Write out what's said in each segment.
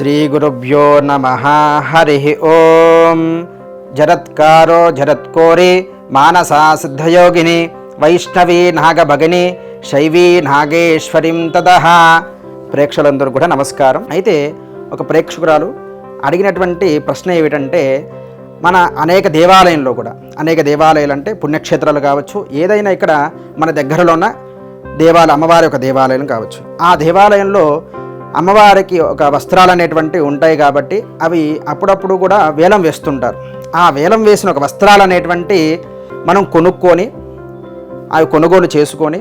శ్రీగురుభ్యో నమ హరి ఓం జరత్కారో జరత్కోరి మానసా సిద్ధయోగిని వైష్ణవీ నాగభగిని శైవీ నాగేశ్వరిం తదహ ప్రేక్షకులందరూ కూడా నమస్కారం. అయితే ఒక ప్రేక్షకురాలు అడిగినటువంటి ప్రశ్న ఏమిటంటే మన అనేక దేవాలయంలో కూడా అనేక దేవాలయాలు అంటే పుణ్యక్షేత్రాలు కావచ్చు ఏదైనా ఇక్కడ మన దగ్గరలో ఉన్న దేవాలయ అమ్మవారి యొక్క దేవాలయం కావచ్చు. ఆ దేవాలయంలో అమ్మవారికి ఒక వస్త్రాలు అనేటువంటివి ఉంటాయి కాబట్టి అవి అప్పుడప్పుడు కూడా వేలం వేస్తుంటారు. ఆ వేలం వేసిన ఒక వస్త్రాలు అనేటువంటి మనం కొనుక్కొని అవి కొనుగోలు చేసుకొని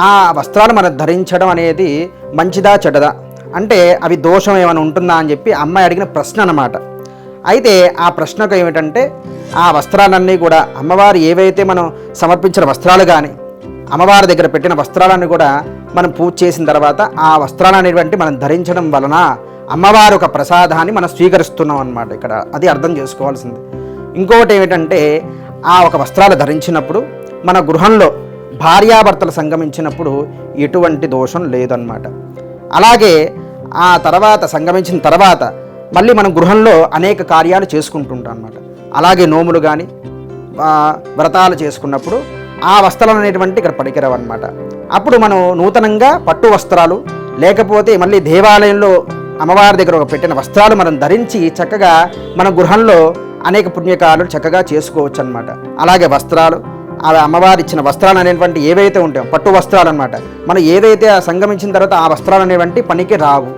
ఆ వస్త్రాలు మనం ధరించడం అనేది మంచిదా చెడ్డదా? అంటే అవి దోషం ఏమైనా ఉంటుందా అని చెప్పి అమ్మాయి అడిగిన ప్రశ్న అన్నమాట. అయితే ఆ ప్రశ్నకు ఏమిటంటే ఆ వస్త్రాలన్నీ కూడా అమ్మవారు ఏవైతే మనం సమర్పించిన వస్త్రాలు కానీ అమ్మవారి దగ్గర పెట్టిన వస్త్రాలన్నీ కూడా మనం పూజ చేసిన తర్వాత ఆ వస్త్రాలు అనేటువంటి మనం ధరించడం వలన అమ్మవారు ఒక ప్రసాదాన్ని మనం స్వీకరిస్తున్నాం అనమాట ఇక్కడ. అది అర్థం చేసుకోవాల్సింది. ఇంకొకటి ఏమిటంటే ఆ ఒక వస్త్రాలు ధరించినప్పుడు మన గృహంలో భార్యాభర్తలు సంగమించినప్పుడు ఎటువంటి దోషం లేదన్నమాట. అలాగే ఆ తర్వాత సంగమించిన తర్వాత మళ్ళీ మనం గృహంలో అనేక కార్యాలు చేసుకుంటుంటాం అనమాట అలాగే నోములు కానీ వ్రతాలు చేసుకున్నప్పుడు ఆ వస్త్రాలు అనేటువంటి ఇక్కడ పనికిరావు అనమాట అప్పుడు మనం నూతనంగా పట్టు వస్త్రాలు లేకపోతే మళ్ళీ దేవాలయంలో అమ్మవారి దగ్గర ఒక పెట్టిన వస్త్రాలు మనం ధరించి చక్కగా మన గృహంలో అనేక పుణ్యకాలు చక్కగా చేసుకోవచ్చు అనమాట అలాగే వస్త్రాలు అవి అమ్మవారు ఇచ్చిన వస్త్రాలు అనేటువంటి ఏవైతే ఉంటాయో పట్టు వస్త్రాలు అనమాట మనం ఏదైతే ఆ సంగమించిన తర్వాత ఆ వస్త్రాలు అనేవంటి పనికి రావు.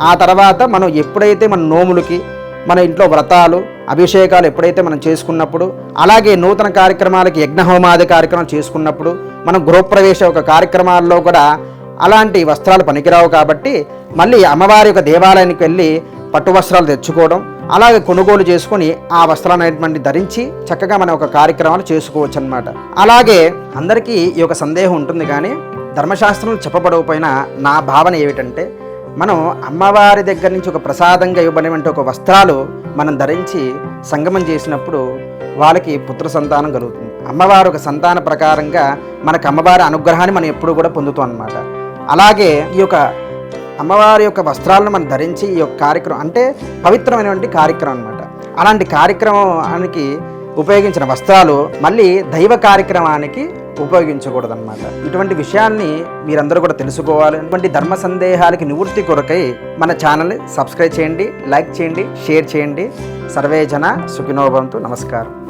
ఆ తర్వాత మనం ఎప్పుడైతే మన నోములకి మన ఇంట్లో వ్రతాలు అభిషేకాలు ఎప్పుడైతే మనం చేసుకున్నప్పుడు అలాగే నూతన కార్యక్రమాలకి యజ్ఞహోమాది కార్యక్రమం చేసుకున్నప్పుడు మనం గృహప్రవేశ ఒక కార్యక్రమాల్లో కూడా అలాంటి వస్త్రాలు పనికిరావు కాబట్టి మళ్ళీ అమ్మవారి యొక్క దేవాలయానికి వెళ్ళి పట్టు వస్త్రాలు తెచ్చుకోవడం అలాగే కొనుగోలు చేసుకొని ఆ వస్త్రాలు అనేటువంటి ధరించి చక్కగా మనం ఒక కార్యక్రమాలు చేసుకోవచ్చు అనమాట అలాగే అందరికీ ఈ యొక్క సందేహం ఉంటుంది కానీ ధర్మశాస్త్రం చెప్పబడకపోయినా నా భావన ఏమిటంటే మనం అమ్మవారి దగ్గర నుంచి ఒక ప్రసాదంగా ఇవ్వబడినటువంటి ఒక వస్త్రాలు మనం ధరించి సంగమం చేసినప్పుడు వాళ్ళకి పుత్ర సంతానం కలుగుతుంది. అమ్మవారు ఒక సంతాన ప్రకారంగా మనకు అమ్మవారి అనుగ్రహాన్ని మనం ఎప్పుడు కూడా పొందుతాం అనమాట అలాగే ఈ యొక్క అమ్మవారి యొక్క వస్త్రాలను మనం ధరించి ఈ యొక్క కార్యక్రమం అంటే పవిత్రమైనటువంటి కార్యక్రమం అనమాట అలాంటి కార్యక్రమానికి ఉపయోగించిన వస్త్రాలు మళ్ళీ దైవ కార్యక్రమానికి ఉపయోగించకూడదన్నమాట. ఇటువంటి విషయాన్ని మీరందరూ కూడా తెలుసుకోవాలి. ఇటువంటి ధర్మ సందేహాలకి నివృత్తి కొరకై మన ఛానల్ని సబ్స్క్రైబ్ చేయండి లైక్ చేయండి షేర్ చేయండి. సర్వే జన సుఖినోభవంతు నమస్కారం.